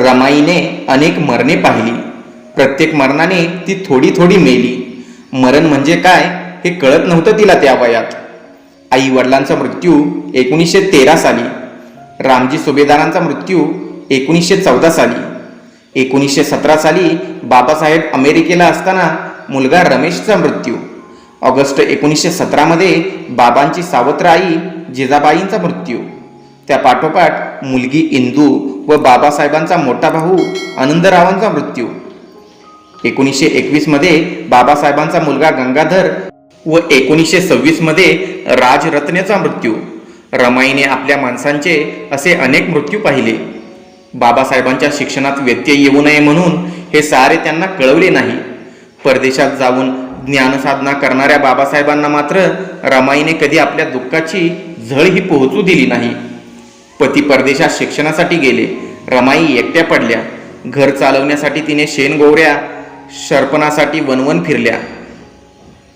रमाईने अनेक मरणे पाहिली. प्रत्येक मरणाने ती थोडी थोडी मेली. मरण म्हणजे काय हे कळत नव्हतं तिला त्या वयात. आई वडिलांचा मृत्यू एकोणीसशे तेरा साली. रामजी सुभेदारांचा मृत्यू एकोणीसशे चौदा साली. एकोणीसशे सतरा साली बाबासाहेब अमेरिकेला असताना मुलगा रमेशचा मृत्यू. ऑगस्ट एकोणीसशे सतरामध्ये बाबांची सावत्र आई जिजाबाईंचा मृत्यू. त्या पाठोपाठ मुलगी इंदू व बाबासाहेबांचा मोठा भाऊ आनंदरावांचा मृत्यू. एकोणीसशे एकवीसमध्ये बाबासाहेबांचा मुलगा गंगाधर व एकोणीसशे सव्वीसमध्ये राजरत्नेचा मृत्यू. रमाईने आपल्या माणसांचे असे अनेक मृत्यू पाहिले. बाबासाहेबांच्या शिक्षणात व्यत्यय येऊ नये म्हणून हे सारे त्यांना कळवले नाही. परदेशात जाऊन ज्ञानसाधना करणाऱ्या बाबासाहेबांना मात्र रमाईने कधी आपल्या दुःखाची झळ ही पोहोचू दिली नाही. पती परदेशात शिक्षणासाठी गेले. रमाई एकट्या पडल्या. घर चालवण्यासाठी तिने शेणगोवऱ्या शर्पणासाठी वनवन फिरल्या.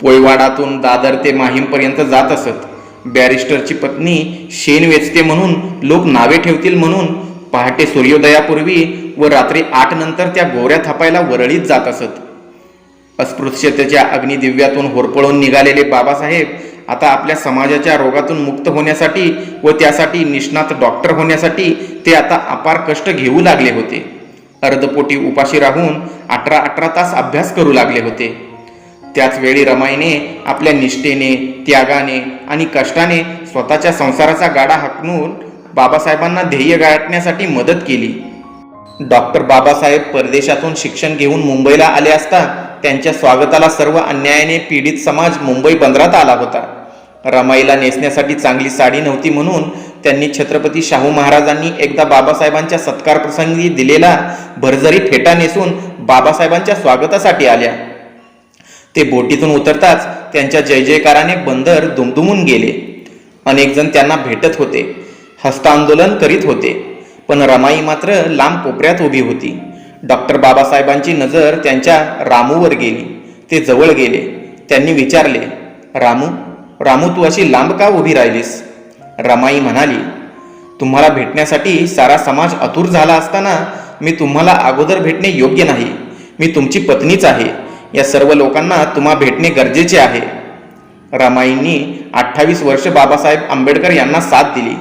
पोयवाडातून दादर ते माहीमपर्यंत जात असत. बॅरिस्टरची पत्नी शेण वेचते म्हणून लोक नावे ठेवतील म्हणून पहाटे सूर्योदयापूर्वी व रात्री आठ नंतर त्या गोऱ्या थापायला वरळीत जात असत. अस्पृश्यतेच्या अग्निदिव्यातून होरपळून निघालेले बाबासाहेब आता आपल्या समाजाच्या रोगातून मुक्त होण्यासाठी व त्यासाठी निष्णात डॉक्टर होण्यासाठी ते आता अपार कष्ट घेऊ लागले होते. अर्धपोटी उपाशी राहून अठरा अठरा तास अभ्यास करू लागले होते. त्याचवेळी रमाईने आपल्या निष्ठेने त्यागाने आणि कष्टाने स्वतःच्या संसाराचा गाडा हाकणून बाबासाहेबांना ध्येय गाठण्यासाठी मदत केली. डॉक्टर बाबासाहेब परदेशातून शिक्षण घेऊन मुंबईला आले असता त्यांच्या स्वागताला सर्व अन्यायाने पीडित समाज मुंबई बंदरात आला होता. रमाईला नेसण्यासाठी चांगली साडी नव्हती म्हणून त्यांनी छत्रपती शाहू महाराजांनी एकदा बाबासाहेबांच्या सत्कार प्रसंगी दिलेला भरजरी फेटा नेसून बाबासाहेबांच्या स्वागतासाठी आल्या. ते बोटीतून उतरताच त्यांच्या जय जयकाराने बंदर दुमदुमून गेले. अनेक जण त्यांना भेटत होते. हस्तांदोलन करीत होते. पण रमाई मात्र लांब कोपऱ्यात उभी होती. डॉक्टर बाबासाहेबांची नजर त्यांच्या रामूवर गेली. ते जवळ गेले. त्यांनी विचारले रामू रामू तू अशी लांब का उभी राहिलीस? रमाई म्हणाली तुम्हाला भेटण्यासाठी सारा समाज अतुर झाला असताना मी तुम्हाला अगोदर भेटणे योग्य नाही. मी तुमची पत्नीच आहे. या सर्व लोकांना तुम्हा भेटणे गरजेचे आहे. रमाईंनी अठ्ठावीस वर्ष बाबासाहेब आंबेडकर यांना साथ दिली.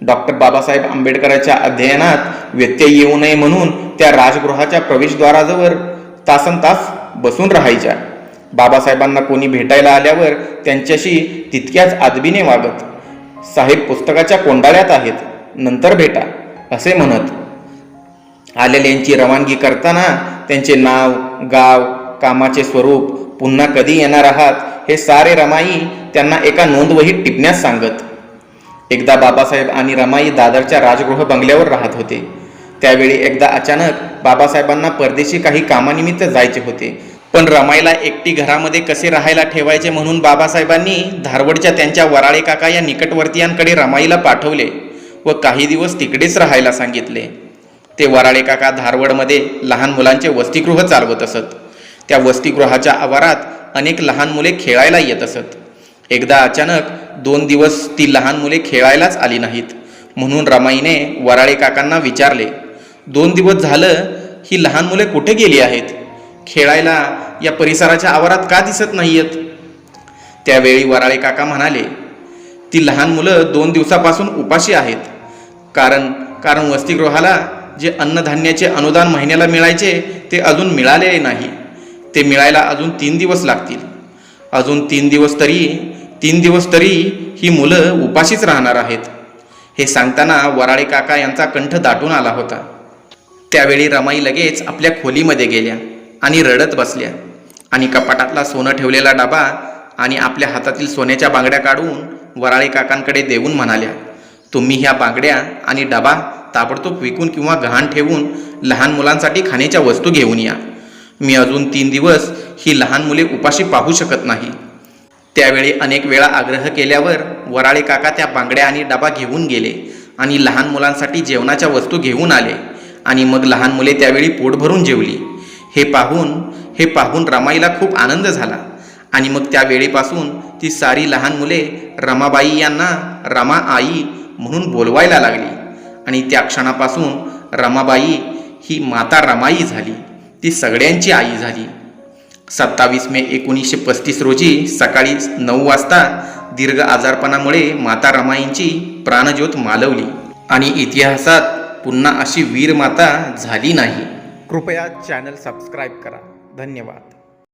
डॉक्टर बाबासाहेब आंबेडकरांच्या अध्ययनात व्यत्यय येऊ नये म्हणून त्या राजगृहाच्या प्रवेशद्वाराजवळ तासन तास बसून राहायच्या. बाबासाहेबांना कोणी भेटायला आल्यावर त्यांच्याशी तितक्याच आदबीने वागत साहेब पुस्तकाच्या कोंडाळ्यात आहेत नंतर भेटा असे म्हणत. आलेल्यांची रवानगी करताना त्यांचे नाव गाव कामाचे स्वरूप पुन्हा कधी येणार आहात हे सारे रमाई त्यांना एका नोंदवहीत टिपण्यास सांगत. एकदा बाबासाहेब आणि रमाई दादरच्या राजगृह बंगल्यावर राहत होते. त्यावेळी एकदा अचानक बाबासाहेबांना परदेशी काही कामानिमित्त जायचे होते. पण रमाईला एकटी घरामध्ये कसे राहायला ठेवायचे म्हणून बाबासाहेबांनी धारवडच्या त्यांच्या वराळे काका या निकटवर्तीयांकडे रमाईला पाठवले व काही दिवस तिकडेच राहायला सांगितले. ते वराळे काका धारवडमध्ये लहान मुलांचे वसतिगृह चालवत असत. त्या वसतिगृहाच्या आवारात अनेक लहान मुले खेळायला येत असत. एकदा अचानक दोन दिवस ती लहान मुले खेळायलाच आली नाहीत. म्हणून रमाईने वराळे काकांना विचारले दोन दिवस झालं ही लहान मुले कुठे गेली आहेत? खेळायला या परिसराच्या आवारात का दिसत नाहीयेत? त्यावेळी वराळे काका म्हणाले ती लहान मुलं दोन दिवसापासून उपाशी आहेत. कारण कारण वसतिगृहाला जे अन्नधान्याचे अनुदान महिन्याला मिळायचे ते अजून मिळालेले नाही. ते मिळायला अजून तीन दिवस लागतील. अजून तीन दिवस तरी तीन दिवस तरी ही मुलं उपाशीच राहणार आहेत. हे सांगताना वराळे काका यांचा कंठ दाटून आला होता. त्यावेळी रमाई लगेच आपल्या खोलीमध्ये गेल्या आणि रडत बसल्या आणि कपाटातला सोनं ठेवलेला डबा आणि आपल्या हातातील सोन्याच्या बांगड्या काढून वराळे काकांकडे देऊन म्हणाल्या तुम्ही ह्या बांगड्या आणि डबा ताबडतोब विकून किंवा गहाण ठेवून लहान मुलांसाठी खाण्याच्या वस्तू घेऊन या. मी अजून तीन दिवस ही लहान मुले उपाशी पाहू शकत नाही. त्यावेळी अनेक वेळा आग्रह केल्यावर वराळे काका त्या बांगड्या आणि डबा घेऊन गेले आणि लहान मुलांसाठी जेवणाच्या वस्तू घेऊन आले आणि मग लहान मुले त्यावेळी पोट भरून जेवली. हे पाहून हे पाहून रमाईला खूप आनंद झाला आणि मग त्यावेळेपासून ती सारी लहान मुले रमाबाई यांना रमा आई म्हणून बोलवायला लागली आणि त्या क्षणापासून रमाबाई ही माता रमाई झाली. ती सगळ्यांची आई झाली. सत्तावीस मे एकोणीसशे पस्तीस रोजी सकाळी नऊ वाजता दीर्घ आजारपणामुळे माता रमाईंची प्राणज्योत मालवली. आणि इतिहासात पुन्हा अशी वीर माता झाली नाही. कृपया चॅनल सबस्क्राईब करा. धन्यवाद.